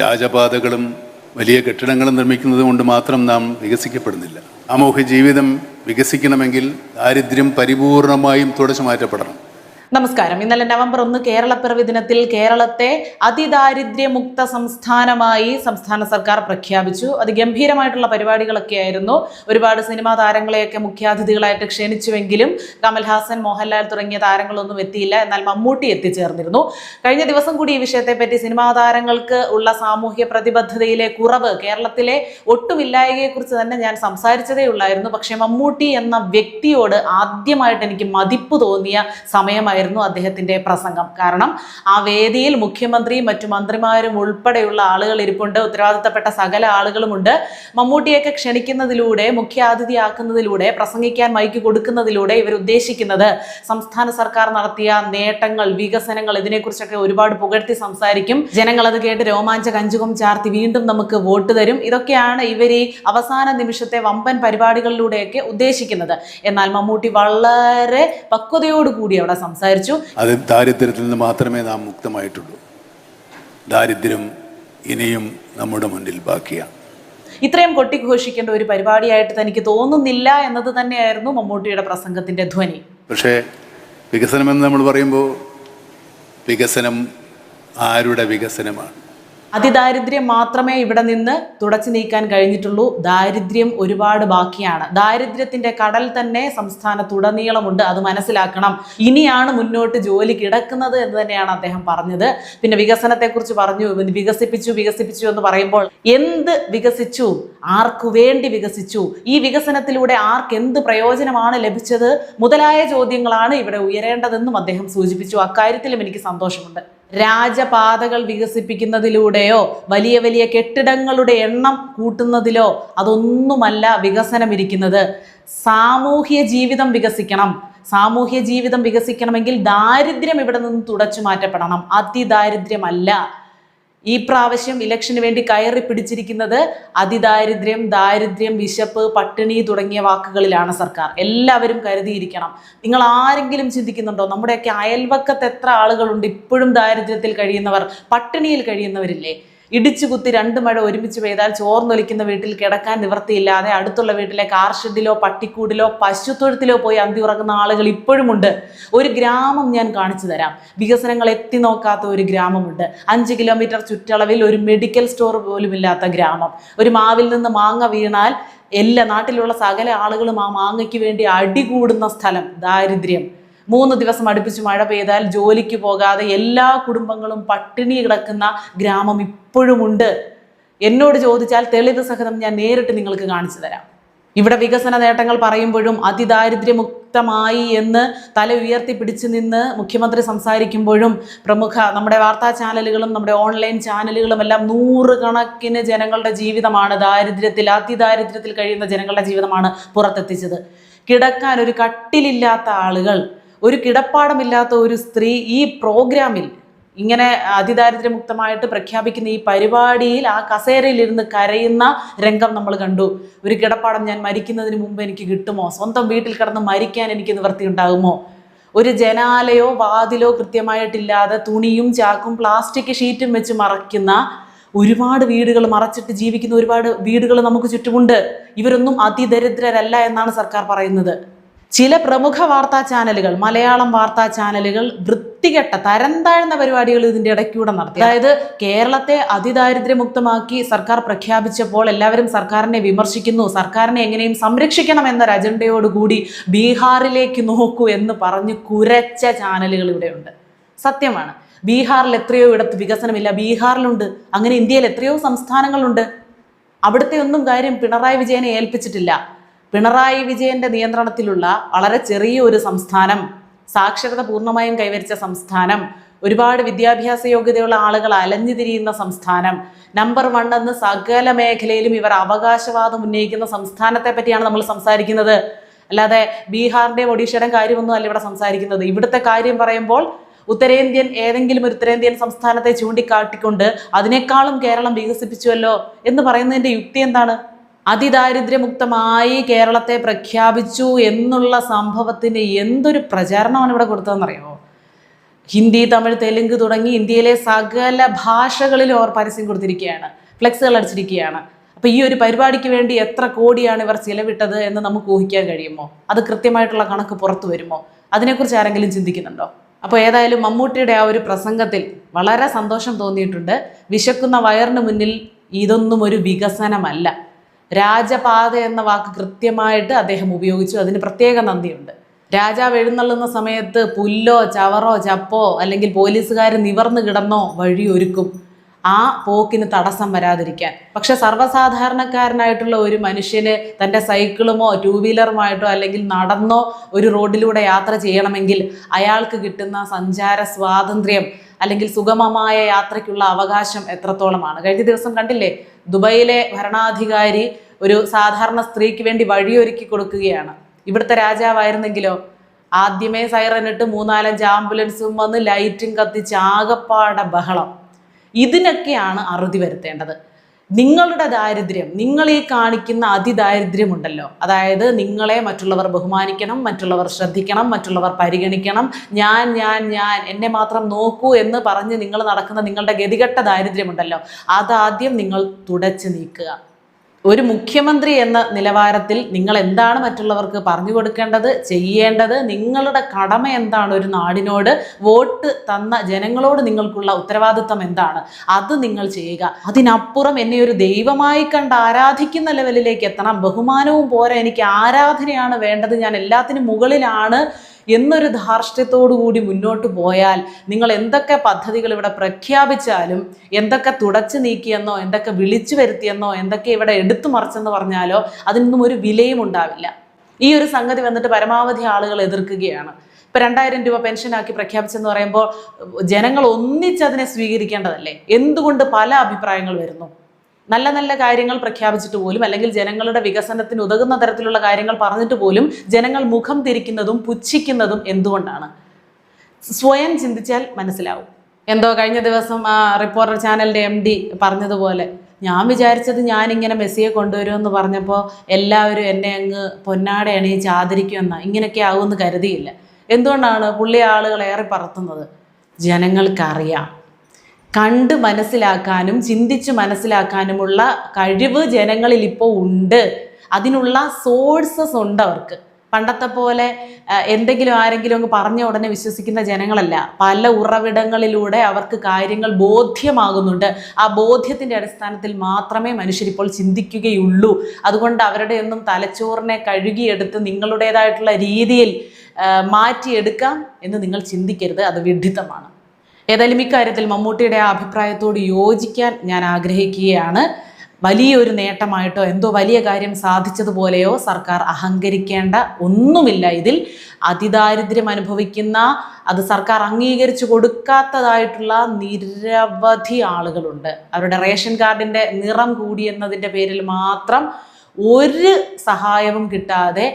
രാജപാതകളും വലിയ കെട്ടിടങ്ങളും നിർമ്മിക്കുന്നത് കൊണ്ട് മാത്രം നാം വികസിക്കപ്പെടുന്നില്ല. സാമൂഹ്യ ജീവിതം വികസിക്കണമെങ്കിൽ ദാരിദ്ര്യം പരിപൂർണമായും തുടച്ചു മാറ്റപ്പെടണം. നമസ്കാരം. ഇന്നലെ നവംബർ ഒന്ന് കേരളപ്പിറവി ദിനത്തിൽ കേരളത്തെ അതിദാരിദ്ര്യമുക്ത സംസ്ഥാനമായി സംസ്ഥാന സർക്കാർ പ്രഖ്യാപിച്ചു. അതിഗംഭീരമായിട്ടുള്ള പരിപാടികളൊക്കെ ആയിരുന്നു. ഒരുപാട് സിനിമാ താരങ്ങളെയൊക്കെ മുഖ്യാതിഥികളായിട്ട് ക്ഷണിച്ചുവെങ്കിലും കമൽഹാസൻ മോഹൻലാൽ തുടങ്ങിയ താരങ്ങളൊന്നും എത്തിയില്ല. എന്നാൽ മമ്മൂട്ടി എത്തിച്ചേർന്നിരുന്നു. കഴിഞ്ഞ ദിവസം കൂടി ഈ വിഷയത്തെപ്പറ്റി സിനിമാ താരങ്ങൾക്ക് ഉള്ള സാമൂഹ്യ പ്രതിബദ്ധതയിലെ കുറവ് കേരളത്തിലെ ഒട്ടുമില്ലായകയെക്കുറിച്ച് തന്നെ ഞാൻ സംസാരിച്ചതേ ഉള്ളായിരുന്നു. പക്ഷേ മമ്മൂട്ടി എന്ന വ്യക്തിയോട് ആദ്യമായിട്ട് എനിക്ക് മതിപ്പ് തോന്നിയ സമയമായിരുന്നു അദ്ദേഹത്തിന്റെ പ്രസംഗം. കാരണം ആ വേദിയിൽ മുഖ്യമന്ത്രിയും മറ്റു മന്ത്രിമാരും ഉൾപ്പെടെയുള്ള ആളുകൾ ഇരിപ്പുണ്ട്. ഉത്തരവാദിത്തപ്പെട്ട സകല ആളുകളുമുണ്ട്. മമ്മൂട്ടിയൊക്കെ ക്ഷണിക്കുന്നതിലൂടെ മുഖ്യാതിഥിയാക്കുന്നതിലൂടെ പ്രസംഗിക്കാൻ മൈക്ക് കൊടുക്കുന്നതിലൂടെ ഇവർ ഉദ്ദേശിക്കുന്നത് സംസ്ഥാന സർക്കാർ നടത്തിയ നേട്ടങ്ങൾ വികസനങ്ങൾ ഇതിനെക്കുറിച്ചൊക്കെ ഒരുപാട് പുകഴ്ത്തി സംസാരിക്കും. ജനങ്ങൾ അത് കേട്ട് രോമാഞ്ച കഞ്ചുകം ചാർത്തി വീണ്ടും നമുക്ക് വോട്ട് തരും. ഇതൊക്കെയാണ് ഇവർ ഈ അവസാന നിമിഷത്തെ വമ്പൻ പരിപാടികളിലൂടെയൊക്കെ ഉദ്ദേശിക്കുന്നത്. എന്നാൽ മമ്മൂട്ടി വളരെ പക്വതയോടുകൂടി അവിടെ സംസാരിച്ചു. അത് ദാരിദ്ര്യത്തിൽ നിന്ന് മാത്രമേ നാം മുക്തമായിട്ടുള്ളൂ. ദാരിദ്ര്യം ഇനിയും നമ്മുടെ മുന്നിൽ ബാക്കിയാണ്. ഇത്രയും കൊട്ടിഘോഷിക്കേണ്ട ഒരു പരിപാടിയായിട്ട് തനിക്ക് തോന്നുന്നില്ല എന്നത് തന്നെയായിരുന്നു മമ്മൂട്ടിയുടെ പ്രസംഗത്തിന്റെ ധ്വനി. പക്ഷേ വികസനമെന്ന് നമ്മൾ പറയുമ്പോൾ വികസനം ആരുടെ വികസനമാണ്? അതിദാരിദ്ര്യം മാത്രമേ ഇവിടെ നിന്ന് തുടച്ചു നീക്കാൻ കഴിഞ്ഞിട്ടുള്ളൂ. ദാരിദ്ര്യം ഒരുപാട് ബാക്കിയാണ്. ദാരിദ്ര്യത്തിന്റെ കടൽ തന്നെ സംസ്ഥാനത്തുടനീളമുണ്ട് അത് മനസ്സിലാക്കണം. ഇനിയാണ് മുന്നോട്ട് ജോലി കിടക്കുന്നത് എന്ന് തന്നെയാണ് അദ്ദേഹം പറഞ്ഞത്. പിന്നെ വികസനത്തെക്കുറിച്ച് പറഞ്ഞു വികസിപ്പിച്ചു വികസിപ്പിച്ചു എന്ന് പറയുമ്പോൾ എന്ത് വികസിച്ചു? ആർക്കു വേണ്ടി വികസിച്ചു? ഈ വികസനത്തിലൂടെ ആർക്ക് എന്ത് പ്രയോജനമാണ് ലഭിച്ചത്? മുതലായ ചോദ്യങ്ങളാണ് ഇവിടെ ഉയരേണ്ടതെന്നും അദ്ദേഹം സൂചിപ്പിച്ചു. അക്കാര്യത്തിലും എനിക്ക് സന്തോഷമുണ്ട്. രാജപാതകൾ വികസിപ്പിക്കുന്നതിലൂടെയോ വലിയ വലിയ കെട്ടിടങ്ങളുടെ എണ്ണം കൂട്ടുന്നതിലോ അതൊന്നുമല്ല വികസനം ഇരിക്കുന്നത് സാമൂഹ്യ ജീവിതം വികസിക്കണം. സാമൂഹ്യ ജീവിതം വികസിക്കണമെങ്കിൽ ദാരിദ്ര്യം ഇവിടെ നിന്ന് തുടച്ചു മാറ്റപ്പെടണം. അതിദാരിദ്ര്യമല്ല. ഈ പ്രാവശ്യം ഇലക്ഷന് വേണ്ടി കയറി പിടിച്ചിരിക്കുന്നത് അതിദാരിദ്ര്യം ദാരിദ്ര്യം വിശപ്പ് പട്ടിണി തുടങ്ങിയ വാക്കുകളിലാണ് സർക്കാർ. എല്ലാവരും കരുതിയിരിക്കണം. നിങ്ങൾ ആരെങ്കിലും ചിന്തിക്കുന്നുണ്ടോ? നമ്മുടെയൊക്കെ അയൽവക്കത്ത് എത്ര ആളുകളുണ്ട്? ഇപ്പോഴും ദാരിദ്ര്യത്തിൽ കഴിയുന്നവർ പട്ടിണിയിൽ കഴിയുന്നവരില്ലേ? ഇടിച്ചു കുത്തി രണ്ട് മഴ ഒരുമിച്ച് പെയ്താൽ ചോർന്നൊലിക്കുന്ന വീട്ടിൽ കിടക്കാൻ നിവൃത്തിയില്ലാതെ അടുത്തുള്ള വീട്ടിലെ കാർഷെഡിലോ പട്ടിക്കൂടിലോ പശുത്തൊഴുത്തിലോ പോയി അന്തി ഉറങ്ങുന്ന ആളുകൾ ഇപ്പോഴുമുണ്ട്. ഒരു ഗ്രാമം ഞാൻ കാണിച്ചു തരാം. വികസനങ്ങൾ എത്തി നോക്കാത്ത ഒരു ഗ്രാമമുണ്ട്. അഞ്ച് കിലോമീറ്റർ ചുറ്റളവിൽ ഒരു മെഡിക്കൽ സ്റ്റോർ പോലും ഇല്ലാത്ത ഗ്രാമം. ഒരു മാവിൽ നിന്ന് മാങ്ങ വീണാൽ എല്ലാ നാട്ടിലുള്ള സകല ആളുകളും ആ മാങ്ങയ്ക്ക് വേണ്ടി അടികൂടുന്ന സ്ഥലം. ദാരിദ്ര്യം. മൂന്ന് ദിവസം അടുപ്പിച്ച് മഴ പെയ്താൽ ജോലിക്ക് പോകാതെ എല്ലാ കുടുംബങ്ങളും പട്ടിണി കിടക്കുന്ന ഗ്രാമം ഇപ്പോഴുമുണ്ട് എന്നോട് ചോദിച്ചാൽ തെളിവ് സഹിതം ഞാൻ നേരിട്ട് നിങ്ങൾക്ക് കാണിച്ചു തരാം. ഇവിടെ വികസന നേട്ടങ്ങൾ പറയുമ്പോഴും അതിദാരിദ്ര്യമുക്തമായി എന്ന് തല ഉയർത്തി പിടിച്ചു നിന്ന് മുഖ്യമന്ത്രി സംസാരിക്കുമ്പോഴും പ്രമുഖ നമ്മുടെ വാർത്താ ചാനലുകളും നമ്മുടെ ഓൺലൈൻ ചാനലുകളും എല്ലാം നൂറുകണക്കിന് ജനങ്ങളുടെ ജീവിതമാണ് ദാരിദ്ര്യത്തിൽ അതിദാരിദ്ര്യത്തിൽ കഴിയുന്ന ജനങ്ങളുടെ ജീവിതമാണ് പുറത്തെത്തിച്ചത്. കിടക്കാൻ ഒരു കട്ടിലില്ലാത്ത ആളുകൾ ഒരു കിടപ്പാടമില്ലാത്ത ഒരു സ്ത്രീ ഈ പ്രോഗ്രാമിൽ ഇങ്ങനെ അതിദാരിദ്ര്യമുക്തമായിട്ട് പ്രഖ്യാപിക്കുന്ന ഈ പരിപാടിയിൽ ആ കസേരയിലിരുന്ന് കരയുന്ന രംഗം നമ്മൾ കണ്ടു. ഒരു കിടപ്പാടം ഞാൻ മരിക്കുന്നതിന് മുമ്പ് എനിക്ക് കിട്ടുമോ? സ്വന്തം വീട്ടിൽ കിടന്ന് മരിക്കാൻ എനിക്ക് നിവൃത്തി ഉണ്ടാകുമോ? ഒരു ജനാലയോ വാതിലോ കൃത്യമായിട്ടില്ലാതെ തുണിയും ചാക്കും പ്ലാസ്റ്റിക് ഷീറ്റും വെച്ച് മറയ്ക്കുന്ന ഒരുപാട് വീടുകൾ മറച്ചിട്ട് ജീവിക്കുന്ന ഒരുപാട് വീടുകൾ നമുക്ക് ചുറ്റുമുണ്ട്. ഇവരൊന്നും അതിദരിദ്രരല്ല എന്നാണ് സർക്കാർ പറയുന്നത്. ചില പ്രമുഖ വാർത്താ ചാനലുകൾ മലയാളം വാർത്താ ചാനലുകൾ വൃത്തികെട്ട തരം താഴ്ന്ന പരിപാടികൾ ഇതിന്റെ ഇടയ്ക്കൂടെ നടത്തി. അതായത് കേരളത്തെ അതിദാരിദ്ര്യമുക്തമാക്കി സർക്കാർ പ്രഖ്യാപിച്ചപ്പോൾ എല്ലാവരും സർക്കാരിനെ വിമർശിക്കുന്നു സർക്കാരിനെ എങ്ങനെയും സംരക്ഷിക്കണം എന്നൊരു അജണ്ടയോടുകൂടി ബീഹാറിലേക്ക് നോക്കൂ എന്ന് പറഞ്ഞ് കുരച്ച ചാനലുകൾ ഇവിടെയുണ്ട്. സത്യമാണ്. ബീഹാറിൽ എത്രയോ ഇടത്ത് വികസനമില്ല. ബീഹാറിലുണ്ട്. അങ്ങനെ ഇന്ത്യയിൽ എത്രയോ സംസ്ഥാനങ്ങളുണ്ട്. അവിടുത്തെ ഒന്നും കാര്യം പിണറായി വിജയനെ ഏൽപ്പിച്ചിട്ടില്ല. പിണറായി വിജയന്റെ നിയന്ത്രണത്തിലുള്ള വളരെ ചെറിയ ഒരു സംസ്ഥാനം സാക്ഷരത പൂർണമായും കൈവരിച്ച സംസ്ഥാനം ഒരുപാട് വിദ്യാഭ്യാസ യോഗ്യതയുള്ള ആളുകൾ അലഞ്ഞു തിരിയുന്ന സംസ്ഥാനം നമ്പർ വൺ എന്ന് സകല മേഖലയിലും ഇവർ അവകാശവാദം ഉന്നയിക്കുന്ന സംസ്ഥാനത്തെ പറ്റിയാണ് നമ്മൾ സംസാരിക്കുന്നത്. അല്ലാതെ ബീഹാറിന്റെ ഒഡീഷയുടെ കാര്യമൊന്നും അല്ല ഇവിടെ സംസാരിക്കുന്നത്. ഇവിടുത്തെ കാര്യം പറയുമ്പോൾ ഉത്തരേന്ത്യൻ ഏതെങ്കിലും ഒരു ഉത്തരേന്ത്യൻ സംസ്ഥാനത്തെ ചൂണ്ടിക്കാട്ടിക്കൊണ്ട് അതിനേക്കാളും കേരളം വികസിപ്പിച്ചുവല്ലോ എന്ന് പറയുന്നതിന്റെ യുക്തി എന്താണ്? അതിദാരിദ്ര്യമുക്തമായി കേരളത്തെ പ്രഖ്യാപിച്ചു എന്നുള്ള സംഭവത്തിന് എന്തൊരു പ്രചാരണമാണ് ഇവിടെ കൊടുത്തതെന്നറിയോ ഹിന്ദി തമിഴ് തെലുങ്ക് തുടങ്ങി ഇന്ത്യയിലെ സകല ഭാഷകളിലും അവർ പരസ്യം കൊടുത്തിരിക്കുകയാണ്. ഫ്ലെക്സുകൾ അടിച്ചിരിക്കുകയാണ്. അപ്പോൾ ഈ ഒരു പരിപാടിക്ക് വേണ്ടി എത്ര കോടിയാണ് ഇവർ ചിലവിട്ടത് എന്ന് നമുക്ക് ഊഹിക്കാൻ കഴിയുമോ? അത് കൃത്യമായിട്ടുള്ള കണക്ക് പുറത്തു വരുമോ? അതിനെക്കുറിച്ച് ആരെങ്കിലും ചിന്തിക്കുന്നുണ്ടോ? അപ്പോൾ ഏതായാലും മമ്മൂട്ടിയുടെ ആ ഒരു പ്രസംഗത്തിൽ വളരെ സന്തോഷം തോന്നിയിട്ടുണ്ട്. വിശക്കുന്ന വയറിന് മുന്നിൽ ഇതൊന്നും ഒരു വികസനമല്ല. രാജപാത എന്ന വാക്ക് കൃത്യമായിട്ട് അദ്ദേഹം ഉപയോഗിച്ചു. അതിന് പ്രത്യേക നന്ദിയുണ്ട്. രാജാവ് എഴുന്നള്ളുന്ന സമയത്ത് പുല്ലോ ചവറോ ചപ്പോ അല്ലെങ്കിൽ പോലീസുകാർ നിവർന്നു കിടന്നോ വഴിയൊരുക്കും ആ പോക്കിന് തടസ്സം വരാതിരിക്കാൻ. പക്ഷെ സർവസാധാരണക്കാരനായിട്ടുള്ള ഒരു മനുഷ്യന് തന്റെ സൈക്കിളുമോ ടൂ വീലറുമായിട്ടോ അല്ലെങ്കിൽ നടന്നോ ഒരു റോഡിലൂടെ യാത്ര ചെയ്യണമെങ്കിൽ അയാൾക്ക് കിട്ടുന്ന സഞ്ചാര സ്വാതന്ത്ര്യം അല്ലെങ്കിൽ സുഗമമായ യാത്രയ്ക്കുള്ള അവകാശം എത്രത്തോളമാണ്? കഴിഞ്ഞ ദിവസം കണ്ടില്ലേ ദുബൈയിലെ ഭരണാധികാരി ഒരു സാധാരണ സ്ത്രീക്ക് വേണ്ടി വഴിയൊരുക്കി കൊടുക്കുകയാണ്. ഇവിടുത്തെ രാജാവായിരുന്നെങ്കിലോ? ആദ്യമേ സൈറനിട്ട് മൂന്നാലഞ്ച് ആംബുലൻസും വന്ന് ലൈറ്റും കത്തിച്ച് ആകപ്പാടെ ബഹളം. ഇതിനൊക്കെയാണ് അറുതി വരുത്തേണ്ടത്. നിങ്ങളുടെ ദാരിദ്ര്യം നിങ്ങൾ ഈ കാണിക്കുന്ന അതിദാരിദ്ര്യമുണ്ടല്ലോ. അതായത് നിങ്ങളെ മറ്റുള്ളവർ ബഹുമാനിക്കണം മറ്റുള്ളവർ ശ്രദ്ധിക്കണം മറ്റുള്ളവർ പരിഗണിക്കണം. ഞാൻ ഞാൻ ഞാൻ എന്നെ മാത്രം നോക്കൂ എന്ന് പറഞ്ഞ് നിങ്ങൾ നടക്കുന്ന നിങ്ങളുടെ ഗതികെട്ട ദാരിദ്ര്യമുണ്ടല്ലോ. അതാദ്യം നിങ്ങൾ തുടച്ചു നീക്കുക. ഒരു മുഖ്യമന്ത്രി എന്ന നിലവാരത്തിൽ നിങ്ങൾ എന്താണ് മറ്റുള്ളവർക്ക് പറഞ്ഞു കൊടുക്കേണ്ടത് ചെയ്യേണ്ടത് നിങ്ങളുടെ കടമ എന്താണ് ഒരു നാടിനോട് വോട്ട് തന്ന ജനങ്ങളോട് നിങ്ങൾക്കുള്ള ഉത്തരവാദിത്തം എന്താണ്? അത് നിങ്ങൾ ചെയ്യുക. അതിനപ്പുറം എന്നെ ഒരു ദൈവമായി കണ്ട് ആരാധിക്കുന്ന ലെവലിലേക്ക് എത്തണം. ബഹുമാനവും പോരാ. എനിക്ക് ആരാധനയാണ് വേണ്ടത്. ഞാൻ എല്ലാത്തിനും മുകളിലാണ്. എന്നൊരു കൂടി മുന്നോട്ട് പോയാൽ നിങ്ങൾ എന്തൊക്കെ പദ്ധതികൾ ഇവിടെ പ്രഖ്യാപിച്ചാലും എന്തൊക്കെ തുടച്ചു നീക്കിയെന്നോ എന്തൊക്കെ വിളിച്ചു വരുത്തിയെന്നോ എന്തൊക്കെ ഇവിടെ എടുത്തു മറിച്ചെന്ന് പറഞ്ഞാലോ അതിനൊന്നും ഒരു വിലയും ഉണ്ടാവില്ല. ഈ ഒരു സംഗതി വന്നിട്ട് പരമാവധി ആളുകൾ എതിർക്കുകയാണ്. ഇപ്പൊ രണ്ടായിരം രൂപ പെൻഷനാക്കി പ്രഖ്യാപിച്ചെന്ന് പറയുമ്പോൾ ജനങ്ങൾ ഒന്നിച്ചതിനെ സ്വീകരിക്കേണ്ടതല്ലേ? എന്തുകൊണ്ട് പല അഭിപ്രായങ്ങൾ വരുന്നു? നല്ല നല്ല കാര്യങ്ങൾ പ്രഖ്യാപിച്ചിട്ട് പോലും അല്ലെങ്കിൽ ജനങ്ങളുടെ വികസനത്തിന് ഉതകുന്ന തരത്തിലുള്ള കാര്യങ്ങൾ പറഞ്ഞിട്ട് പോലും ജനങ്ങൾ മുഖം തിരിക്കുന്നതും പുച്ഛിക്കുന്നതും എന്തുകൊണ്ടാണ്? സ്വയം ചിന്തിച്ചാൽ മനസ്സിലാവും. എന്തോ കഴിഞ്ഞ ദിവസം ആ റിപ്പോർട്ടർ ചാനലിന്റെ എം ഡി പറഞ്ഞതുപോലെ ഞാൻ വിചാരിച്ചത് ഞാനിങ്ങനെ മെസ്സിയെ കൊണ്ടുവരുമെന്ന് പറഞ്ഞപ്പോൾ എല്ലാവരും എന്നെ അങ്ങ് പൊന്നാട അണിയിച്ച് ആദരിക്കുമെന്ന. ഇങ്ങനെയൊക്കെ ആവുമെന്ന് കരുതിയില്ല. എന്തുകൊണ്ടാണ് പുള്ളി ആളുകൾ ഏറെ പറത്തുന്നത്? ജനങ്ങൾക്കറിയാം. കണ്ട് മനസ്സിലാക്കാനും ചിന്തിച്ച് മനസ്സിലാക്കാനുമുള്ള കഴിവ് ജനങ്ങളിൽ ഇപ്പോൾ ഉണ്ട്. അതിനുള്ള സോഴ്സസ് ഉണ്ട് അവർക്ക്. പണ്ടത്തെ പോലെ എന്തെങ്കിലും ആരെങ്കിലും അങ്ങ് പറഞ്ഞ ഉടനെ വിശ്വസിക്കുന്ന ജനങ്ങളല്ല. പല ഉറവിടങ്ങളിലൂടെ അവർക്ക് കാര്യങ്ങൾ ബോധ്യമാകുന്നുണ്ട്. ആ ബോധ്യത്തിന്റെ അടിസ്ഥാനത്തിൽ മാത്രമേ മനുഷ്യരിപ്പോൾ ചിന്തിക്കുകയുള്ളൂ. അതുകൊണ്ട് അവരുടെ ഒന്നും തലച്ചോറിനെ കഴുകിയെടുത്ത് നിങ്ങളുടേതായിട്ടുള്ള രീതിയിൽ മാറ്റിയെടുക്കാം എന്ന് നിങ്ങൾ ചിന്തിക്കരുത്. അത് വിഡ്ഢിത്തമാണ് ഏതായാലും ഇക്കാര്യത്തിൽ മമ്മൂട്ടിയുടെ ആ അഭിപ്രായത്തോട് യോജിക്കാൻ ഞാൻ ആഗ്രഹിക്കുകയാണ്. വലിയൊരു നേട്ടമായിട്ടോ എന്തോ വലിയ കാര്യം സാധിച്ചതുപോലെയോ സർക്കാർ അഹങ്കരിക്കേണ്ട ഒന്നുമില്ല ഇതിൽ. അതിദാരിദ്ര്യം അനുഭവിക്കുന്ന അത് സർക്കാർ അംഗീകരിച്ചു കൊടുക്കാത്തതായിട്ടുള്ള നിരവധി ആളുകളുണ്ട്. അവരുടെ റേഷൻ കാർഡിന്റെ നിറം കൂടിയെന്നതിന്റെ പേരിൽ മാത്രം ഒരു സഹായവും കിട്ടാതെ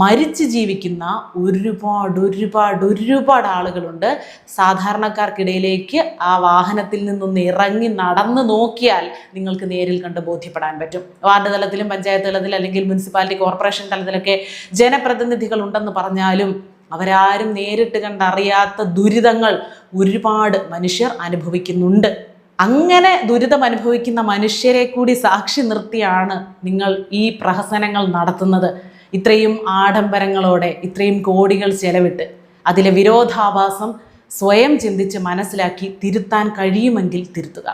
മരിച്ച് ജീവിക്കുന്ന ഒരുപാട് ഒരുപാട് ഒരുപാട് ആളുകളുണ്ട്. സാധാരണക്കാർക്കിടയിലേക്ക് ആ വാഹനത്തിൽ നിന്നൊന്ന് ഇറങ്ങി നടന്ന് നോക്കിയാൽ നിങ്ങൾക്ക് നേരിൽ കണ്ട് ബോധ്യപ്പെടാൻ പറ്റും. വാർഡ് തലത്തിലും പഞ്ചായത്ത് തലത്തിൽ അല്ലെങ്കിൽ മുനിസിപ്പാലിറ്റി കോർപ്പറേഷൻ തലത്തിലൊക്കെ ജനപ്രതിനിധികൾ ഉണ്ടെന്ന് പറഞ്ഞാലും അവരാരും നേരിട്ട് കണ്ടറിയാത്ത ദുരിതങ്ങൾ ഒരുപാട് മനുഷ്യർ അനുഭവിക്കുന്നുണ്ട്. അങ്ങനെ ദുരിതം അനുഭവിക്കുന്ന മനുഷ്യരെ കൂടി സാക്ഷി നിർത്തിയാണ് നിങ്ങൾ ഈ പ്രഹസനങ്ങൾ നടത്തുന്നത്. ഇത്രയും ആഡംബരങ്ങളോടെ ഇത്രയും കോടികൾ ചെലവിട്ട് അതിലെ വിരോധാഭാസം സ്വയം ചിന്തിച്ച് മനസ്സിലാക്കി തിരുത്താൻ കഴിയുമെങ്കിൽ തിരുത്തുക.